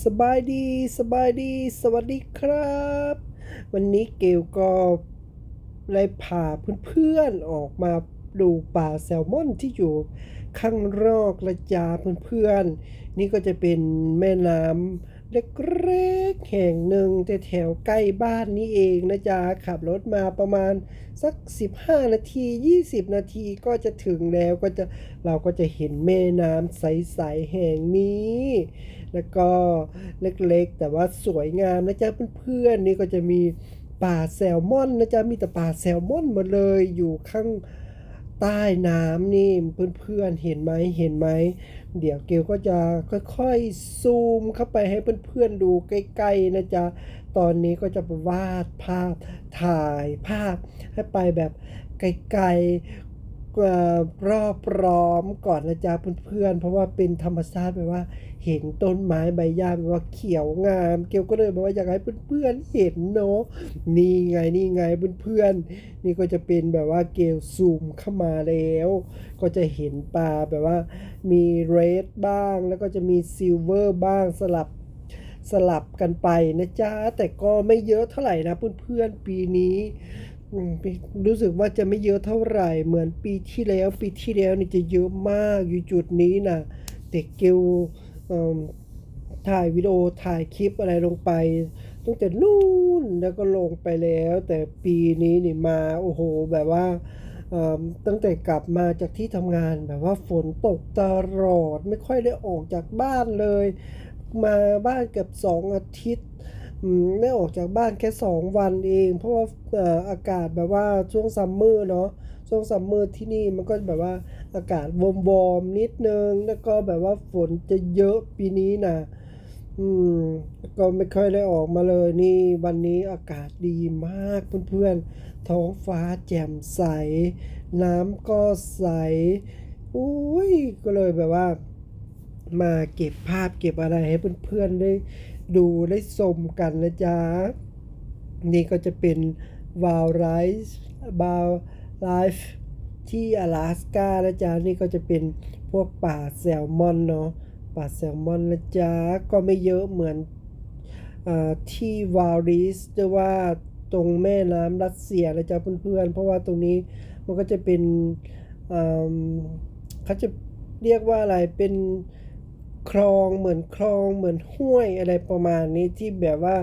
สบายดีสบายดี สวัสดีครับ วันนี้เกลก็เลยพาเพื่อนๆออกมาดูป่าแซลมอนที่อยู่ข้างรอกระจาเพื่อนๆนี่ก็จะเป็นแม่น้ำ เล็กๆแห่งหนึ่งแต่แถวใกล้บ้านนี้เองนะจ๊ะขับรถมาประมาณสัก 15 นาที 20 นาทีก็จะถึงแล้วก็จะเราก็จะเห็นแม่น้ำใสๆแห่งนี้ แล้วก็เล็กๆ แต่ว่าสวยงามนะจ๊ะเพื่อนๆนี่ก็จะมีป่าแซลมอนนะจ๊ะมีแต่ป่าแซลมอนหมดเลยอยู่ข้างใต้น้ำนี่เพื่อนๆเห็นไหมเห็นไหม เดี๋ยวเกลก็จะค่อยๆซูมเข้าไปให้เพื่อนๆดูใกล้ๆนะจ๊ะ ตอนนี้ก็จะวาดภาพถ่ายภาพให้ไปแบบไกลๆ รอบร้อมก่อนนะจ๊ะเพื่อนๆ เพราะว่าเป็นธรรมชาติแบบว่า เห็นต้นไม้ใบหญ้าแบบว่าเขียวงาม เกลก็เลยแบบว่าอยากให้เพื่อนๆเห็นเนาะนี่ไงนี่ไงเพื่อนๆนี่ก็จะเป็นแบบว่าเกลซูมเข้ามาแล้ว ก็จะเห็นปลาแบบว่ามีเรดบ้าง แล้วก็จะมีซิลเวอร์บ้างสลับสลับกันไปนะจ๊ะแต่ก็ไม่เยอะเท่าไหร่นะเพื่อนๆปีนี้ รู้สึกว่าจะไม่เยอะเท่าไหร่เหมือนปีที่แล้ว ปีที่แล้วนี่จะเยอะมากอยู่จุดนี้นะเด็กเกลถ่ายวิดีโอถ่ายคลิปอะไรลงไปตั้งแต่นู่นแล้วก็ลงไปแล้ว แต่ปีนี้นี่มาโอ้โหแบบว่าตั้งแต่กลับมาจากที่ทำงานแบบว่าฝนตกตลอดไม่ค่อยได้ออกจากบ้านเลย มาบ้านเกือบสองอาทิตย์ อืมได้ออกจากบ้านแค่สองวันเอง เพราะว่าเอ่ออากาศแบบว่าช่วงซัมเมอร์เนาะช่วงซัมเมอร์ที่นี่มันก็แบบว่าอากาศวอมๆนิดนึง แล้วก็แบบว่าฝนจะเยอะปีนี้นะอืมก็ไม่ค่อยได้ออกมาเลยนี่วันนี้อากาศดีมากเพื่อนๆ ท้องฟ้าแจ่มใส น้ำก็ใสอุ้ยก็เลยแบบว่า มาเก็บภาพเก็บอะไรให้เพื่อนๆได้ดูได้ชมกันนะจ๊ะ นี่ก็จะเป็นวาลไรส์บาลไลฟ์ที่阿拉สกานะจ๊ะ นี่ก็จะเป็นพวกป่าแซลมอนเนาะป่าแซลมอนนะจ๊ะ ก็ไม่เยอะเหมือนอที่วาลิสหรือว่าตรงแม่น้ำรัสเซียนะจ๊ะเพื่อนๆ เพราะว่าตรงนี้มันก็จะเป็นเขาจะเรียกว่าอะไรเป็น คลองเหมือนคลองเหมือนห้วยอะไรประมาณนี้ที่แบบว่า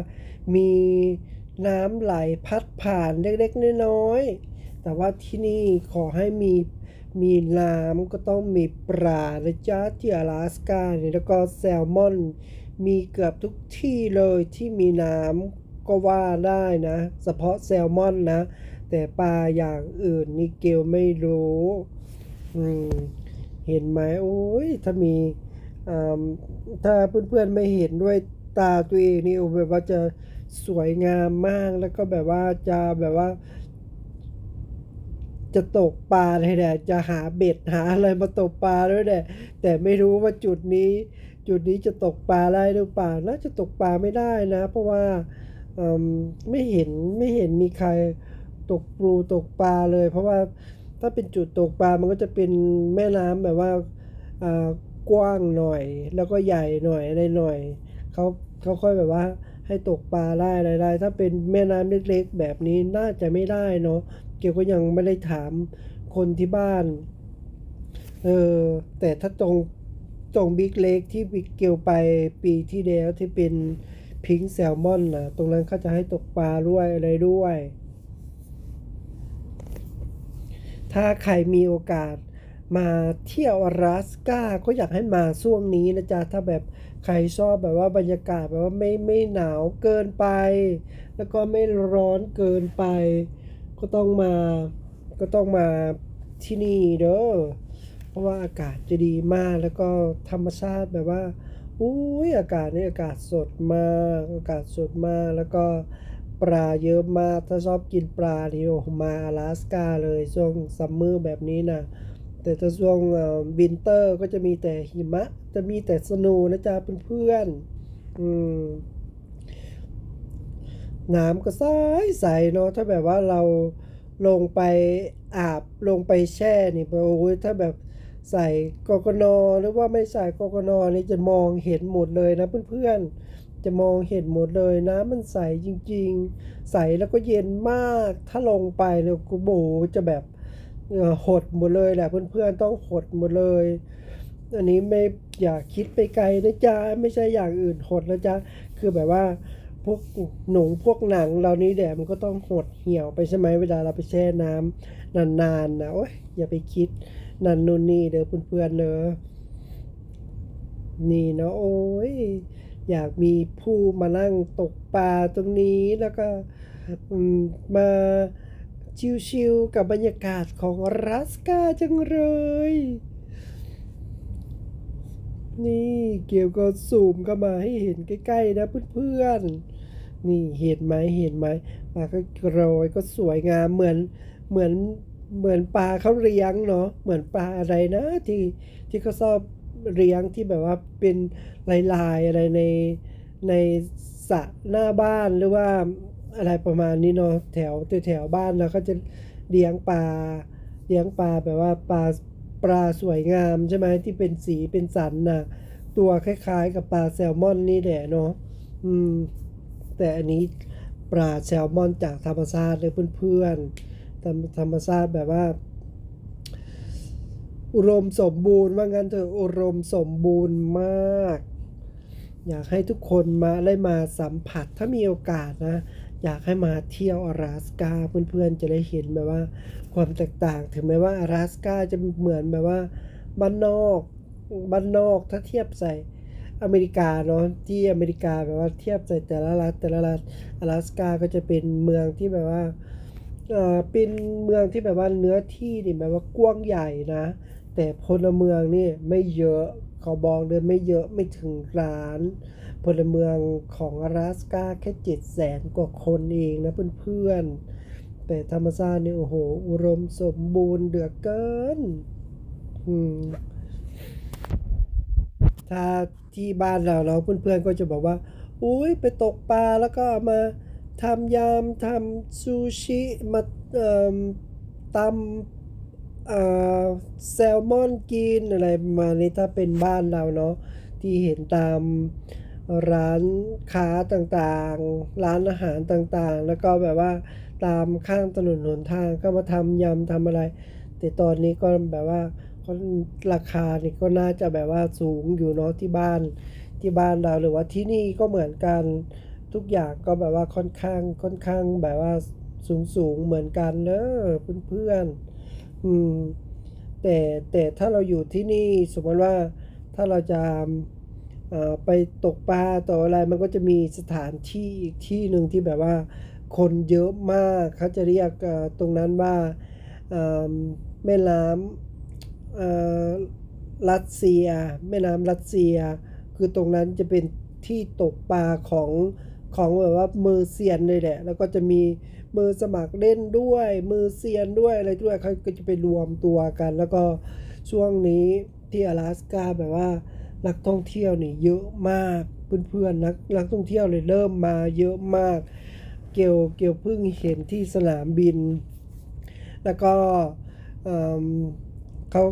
มีน้ำไหลพัดผ่านเล็กๆน้อยๆแต่ว่าที่นี่ขอให้มีมีน้ำก็ต้องมีปลานะจ๊ะที่阿拉สกาเนี่ยแล้วก็แซลมอน มีเกือบทุกที่เลยที่มีน้ำก็ว่าได้นะ เฉพาะแซลมอนนะ แต่ปลาอย่างอื่นนี่เกลไม่รู้ อืม เห็นไหมโอ้ยถ้ามี ถ้าเพื่อนๆไม่เห็นด้วยตาตัวเองนี่โอ้แบบว่าจะสวยงามมากแล้วก็แบบว่าจะแบบว่า จะตกปลาเลยแหละจะหาเบ็ดหาอะไรมาตกปลาด้วยแหละแต่ไม่รู้ว่าจุดนี้ จุดนี้จะตกปลาได้หรือเปล่าน่าจะตกปลาไม่ได้นะ เพราะว่าไม่เห็นไม่เห็นมีใครตกปลูตกปลาเลย เพราะว่าถ้าเป็นจุดตกปลามันก็จะเป็นแม่น้ำแบบว่าอ่า กว้างหน่อย แล้วก็ใหญ่หน่อยอะไรหน่อยเขาเขาค่อยแบบว่าให้ตกปลาได้อะไรได้ ถ้าเป็นแม่น้ำเล็กๆ แบบนี้น่าจะไม่ได้เนาะเกี่ยวก็ยังไม่ได้ถามคนที่บ้าน เออแต่ถ้าตรงตรงบิ๊กเล็กที่บิ๊กเกียวไปปีที่แล้วที่เป็นพิงแซลมอนนะตรงนั้นเขาจะให้ตกปลาด้วยอะไรด้วย ถ้าใครมีโอกาส มาเที่ยวอลาสกาก็อยากให้มาช่วงนี้นะจ๊ะถ้าแบบใครชอบแบบว่าบรรยากาศแบบว่าไม่ไม่หนาวเกินไป แล้วก็ไม่ร้อนเกินไป ก็ต้องมาก็ต้องมาที่นี่เด้อเพราะว่าอากาศจะดีมากแล้วก็ธรรมชาติแบบว่าอุ้ยอากาศนี่อากาศสดมากอากาศสดมากแล้วก็ปลาเยอะมากถ้าชอบกินปลานี่โอมาอลาสกาเลยช่วงซัมเมอร์แบบนี้นะ แต่ถ้าช่วงวินเตอร์ก็จะมีแต่หิมะ จะมีแต่สนว์นะจ๊ะเพื่อนๆอืมน้ำก็ใสใสเนาะถ้าแบบว่าเราลงไปอาบลงไปแช่นี่โอ้ยถ้าแบบใส่กกนหรือว่าไม่ใส่กกนนี่จะมองเห็นหมดเลยนะเพื่อนๆจะมองเห็นหมดเลยน้ำมันใสจริง ๆ ใสแล้วก็เย็นมากถ้าลงไปเนี่ยกูโบจะแบบ หดหมดเลยแหละเพื่อนๆต้องหดหมดเลย อันนี้ไม่อยากคิดไปไกลนะจ๊ะไม่ใช่อย่างอื่นหดนะจ๊ะคือแบบว่าพวกหนูพวกหนังเรานี้แดดมันก็ต้องหดเหี่ยวไปใช่ไหมเวลาเราไปแช่น้ำนานๆนะโอ้ยอย่าไปคิดนันนู่นนี่เด้อเพื่อนๆเนอะนี่เนาะโอ้ยอยากมีผู้มานั่งตกปลาตรงนี้แล้วก็มา ชิวๆกับบรรยากาศของรัสกาจังเลย นี่เกี่ยวก็ซูมเข้ามาให้เห็นใกล้ๆนะเพื่อนๆ นี่เห็นไหมเห็นไหมปลาก็โรยก็สวยงามเหมือนเหมือนเหมือนปลาเขาเลี้ยงเนาะเหมือนปลาอะไรนะที่ที่เขาชอบเลี้ยงที่แบบว่าเป็นลายๆอะไรในในสระหน้าบ้านหรือว่า อะไรประมาณนี้เนาะแถวแถวบ้านเราก็จะเลี้ยงปลาเลี้ยงปลาแบบว่าปลาปลาสวยงามใช่ไหมที่เป็นสีเป็นสันน่ะตัวคล้ายๆ กับปลาแซลมอนนี่แหละเนาะอืมแต่อันนี้ปลาแซลมอนจากธรรมชาติเลยเพื่อนๆธรรมธรรมชาติแบบว่า อุดมสมบูรณ์ว่างั้นเถอะอุดมสมบูรณ์มาก อยากให้ทุกคนมาได้มาสัมผัสถ้ามีโอกาสนะ อยากให้มาเที่ยวอลาสกาเพื่อนๆจะได้เห็นแบบว่า ความแตกต่าง ถึงแม้ว่าอลาสกาจะเหมือนแบบว่าบ้านนอกบ้านนอกถ้าเทียบใส่อเมริกาเนาะที่อเมริกาแบบว่าเทียบใส่แต่ละรัฐแต่ละรัฐอลาสกาก็จะเป็นเมืองที่แบบว่าเออเป็นเมืองที่แบบว่าเนื้อที่นี่แบบว่ากว้างใหญ่นะ แต่พลเมืองนี่ไม่เยอะเขาบอกดินไม่เยอะไม่ถึงล้าน พลเมืองของอ阿拉สกาแค่เจ็ดแสนกว่าคนเองนะเพื่อนๆ แต่ธรรมชาติเนี่ยโอ้โห อุดมสมบูรณ์เดือเกินถ้าที่บ้านเราเราเพื่อนๆก็จะบอกว่า อุ้ยไปตกปลาแล้วก็มาทำยามทำซูชิมาตำแซลมอนกินอะไรมาในถ้าเป็นบ้านเราเนาะที่เห็นตาม ร้านค้าต่างๆ ร้านอาหารต่างๆ แล้วก็แบบว่าตามข้างถนนหนทางก็มาทำยำทำอะไร แต่ตอนนี้ก็แบบว่าราคานี่ก็น่าจะแบบว่าสูงอยู่เนาะที่บ้านที่บ้านเราหรือว่าที่นี่ก็เหมือนกันทุกอย่างก็แบบว่าค่อนข้างค่อนข้างแบบว่าสูงสูงเหมือนกันเนอะเพื่อนๆอืมแต่แต่ถ้าเราอยู่ที่นี่สมมติว่าถ้าเราจะ ไปตกปลาต่ออะไรมันก็จะมีสถานที่อีกที่หนึ่งที่แบบว่าคนเยอะมากเขาจะเรียกตรงนั้นว่าแม่น้ำรัสเซีย แม่น้ำรัสเซีย คือตรงนั้นจะเป็นที่ตกปลาของของแบบว่ามือเซียนเลยแหละ แล้วก็จะมีมือสมัครเล่นด้วย มือเซียนด้วยอะไรด้วยเขาก็จะไปรวมตัวกัน แล้วก็ช่วงนี้ที่阿拉斯กาแบบว่า นักท่องเที่ยวนี่เยอะมากเพื่อนๆนักนักท่องเที่ยวเลยเริ่มมาเยอะมาก เกี่ยวเกี่ยวเพิ่งเห็นที่สนามบิน แล้วก็เอิ่มเขา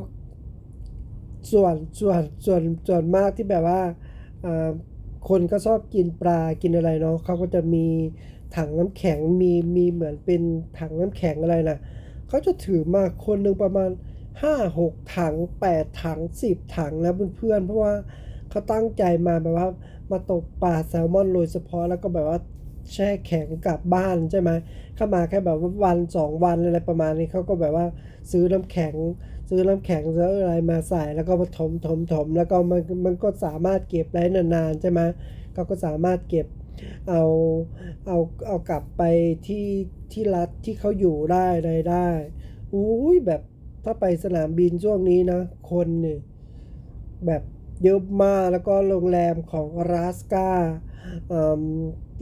ส่วนส่วนส่วนส่วนมากที่แบบว่าอ่อคนก็ชอบกินปลากินอะไรเนาะเขาก็จะมีถังน้ำแข็งมีมีเหมือนเป็นถังน้ำแข็งอะไรนะเขาจะถือมาคนหนึ่งประมาณ 5 6ถัง8ถัง10ถังนะเพื่อนๆเพราะว่าเขาตั้งใจมาแบบว่ามาตกปลาแซลมอนโดยเฉพาะแล้วก็แบบว่าแช่แข็งกลับบ้านใช่ไหมเข้ามาแค่แบบว่าวันสองวันอะไรประมาณนี้เขาก็แบบว่าซื้อน้ำแข็ง ซื้อน้ำแข็งซื้ออะไรมาใส่แล้วก็มาถมถมถมแล้วก็มันมันก็สามารถเก็บได้นานๆใช่ไหมเขาก็สามารถเก็บเอาเอาเอากลับไปที่ที่รัฐที่เขาอยู่ได้ไรได้อุ้ยแบบ ถ้าไปสนามบินช่วงนี้นะ คนเนี่ยแบบเยอะมากแล้วก็โรงแรมของรัสกา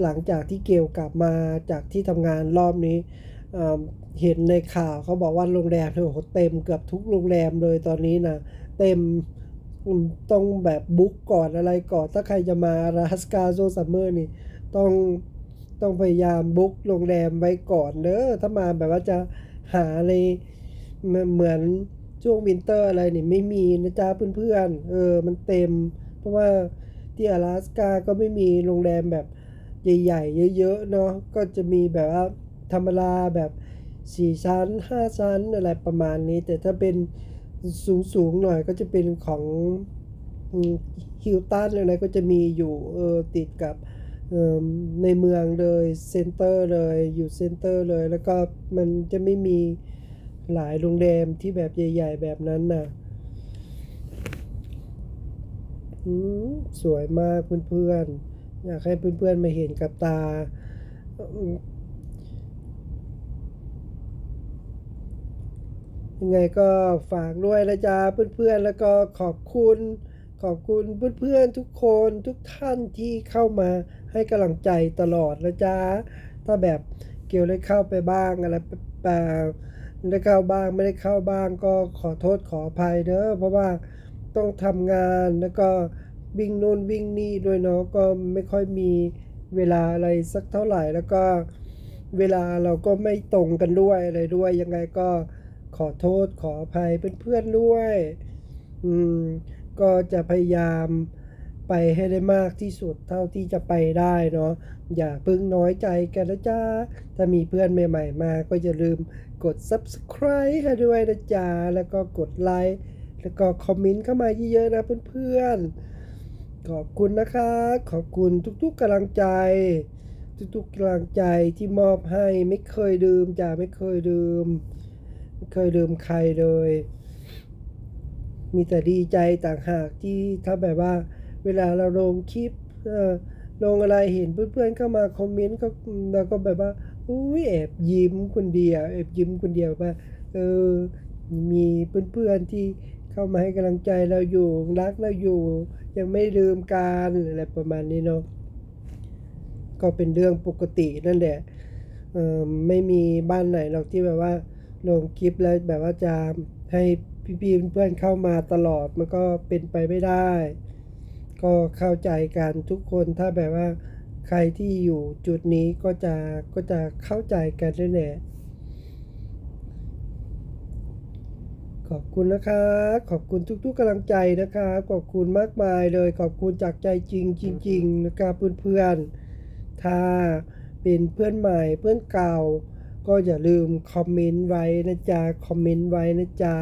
หลังจากที่เกลกลับมาจากที่ทำงานรอบนี้เห็นในข่าวเขาบอกว่าโรงแรมโอ้โหเต็มเกือบทุกโรงแรมเลยตอนนี้นะเต็มต้องแบบบุ๊กก่อนอะไรก่อนถ้าใครจะมารัสกาโซซัมเมอร์นี่ต้องต้องพยายามบุ๊กโรงแรมไว้ก่อนเด้อถ้ามาแบบว่าจะหาใน เหมือน ช่วงวินเตอร์อะไรนี่ไม่มีนะจ๊ะเพื่อนๆ เออ มันเต็ม เพราะว่าที่阿拉斯กาก็ไม่มีโรงแรมแบบใหญ่ๆ เยอะๆ เนาะ ก็จะมีแบบว่าธรรมดาแบบสี่ชั้นห้าชั้นอะไรประมาณนี้ แต่ถ้าเป็นสูงๆหน่อยก็จะเป็นของฮิลตันอะไรก็จะมีอยู่เออติดกับเอ่อในเมืองเลยเซ็นเตอร์เลยอยู่เซ็นเตอร์เลย แล้วก็มันจะไม่มี หลายโรงแรมที่แบบใหญ่ ๆ แบบนั้นน่ะสวยมากเพื่อนๆ อยากให้เพื่อนๆ มาเห็นกับตาอยังไงก็ฝากด้วยนะจ๊ะเพื่อนๆ แล้วก็ขอบคุณ ขอบคุณเพื่อนๆ ทุกคนทุกท่านที่เข้ามาให้กำลังใจตลอดนะจ๊ะ ถ้าแบบเกี่ยวได้เข้าไปบ้างอะไรแปล ได้เข้าบ้างไม่ได้เข้าบ้างก็ขอโทษขออภัยเด้อเพราะว่าต้องทำงานแล้วก็วิ่งนู่นวิ่งนี่ด้วยเนาะก็ไม่ค่อยมีเวลาอะไรสักเท่าไหร่แล้วก็เวลาเราก็ไม่ตรงกันด้วยอะไรด้วย ยังไงก็ขอโทษขออภัยเพื่อนๆด้วย อืมก็จะพยายาม ไปให้ได้มากที่สุดเท่าที่จะไปได้เนาะอย่าเพิ่งน้อยใจกันนะจ๊ะ ถ้ามีเพื่อนใหม่ๆมาก็อย่าลืมกด subscribe ให้ด้วยนะจ๊ะ แล้วก็กดไลค์แล้วก็คอมเมนต์เข้ามาเยอะๆนะเพื่อนๆ ขอบคุณนะคะ ขอบคุณทุกๆกำลังใจ ทุกๆกำลังใจที่มอบให้ไม่เคยลืมจ้ะไม่เคยลืมไม่เคยลืมใครเลย มีแต่ดีใจต่างหากที่ถ้าแบบว่า เวลาเราลงคลิปลงอะไรเห็นเพื่อนๆเข้ามาคอมเมนต์ก็เราก็แบบว่าอุ้ยแอบยิ้มคนเดียวแอบยิ้มคนเดียวว่าเออมีเพื่อนๆที่เข้ามาให้กำลังใจเราอยู่รักเราอยู่ ยังไม่ลืมกันอะไรประมาณนี้เนาะก็เป็นเรื่องปกตินั่นแหละไม่มีบ้านไหนหรอกที่แบบว่าลงคลิปแล้วแบบว่าจะให้พี่ๆเพื่อนๆเข้ามาตลอดมันก็เป็นไปไม่ได้ ก็เข้าใจกันทุกคนถ้าแบบว่าใครที่อยู่จุดนี้ก็จะก็จะเข้าใจกันด้แหละขอบคุณนะคะ ขอบคุณทุกๆกำลังใจนะคะ ขอบคุณมากมายเลย ขอบคุณจากใจจริงจริงๆนะครับเพื่อนๆ ถ้าเป็นเพื่อนใหม่เพื่อนเก่า ก็อย่าลืมคอมเมนต์ไว้นะจ๊ะ คอมเมนต์ไว้นะจ๊ะ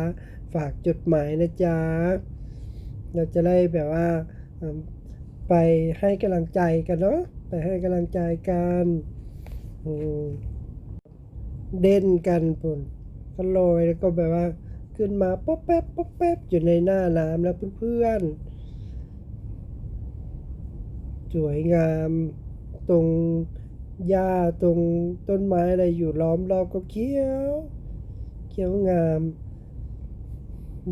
ฝากจดหมายนะจ๊ะ เราจะได้แบบว่า ไปให้กำลังใจกันเนาะไปให้กำลังใจกันเด่นกันพุ่นก็ลอยแล้วก็แบบว่า ขึ้นมาป๊อปแป๊บป๊อปแป๊บอยู่ในหน้าน้ำแล้วเพื่อนๆสวยงามตรงหญ้าตรงต้นไม้อะไรอยู่ล้อมรอบก็เขียว เขียวงาม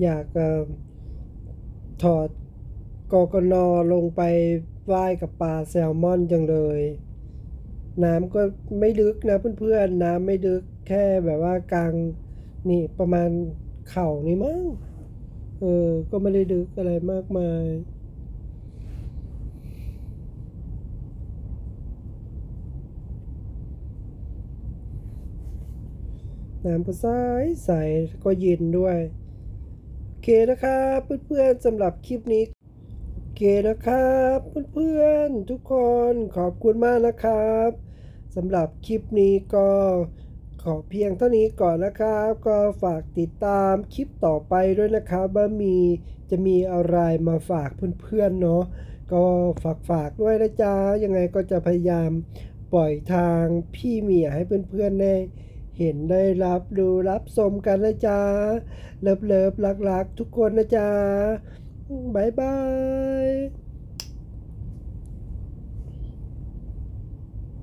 อยากถอด กกนลงไปว่ายกับปลาแซลมอนจังเลย น้ำก็ไม่ลึกนะเพื่อนๆ น้ำไม่ลึกแค่แบบว่ากลางนี่ประมาณเข่านี่มั้งเออ ก็ไม่ได้ลึกอะไรมากมาย น้ำก็ใสใสก็เย็นด้วย โอเคนะครับ เพื่อนๆสำหรับคลิปนี้ เคนะครับ เพื่อนๆทุกคนขอบคุณมากนะครับสำหรับคลิปนี้ก็ขอเพียงเท่านี้ก่อนนะครับ ก็ฝากติดตามคลิปต่อไปด้วยนะครับว่ามีจะมีอะไรมาฝากเพื่อนๆเนาะก็ฝากฝากๆด้วยนะจ๊ะยังไงก็จะพยายามปล่อยทางพี่เมียให้เพื่อนๆได้เห็นได้รับดูรับชมกันนะจ๊ะเลิฟเลิฟรักรักๆทุกคนนะจ๊ะ บายบาย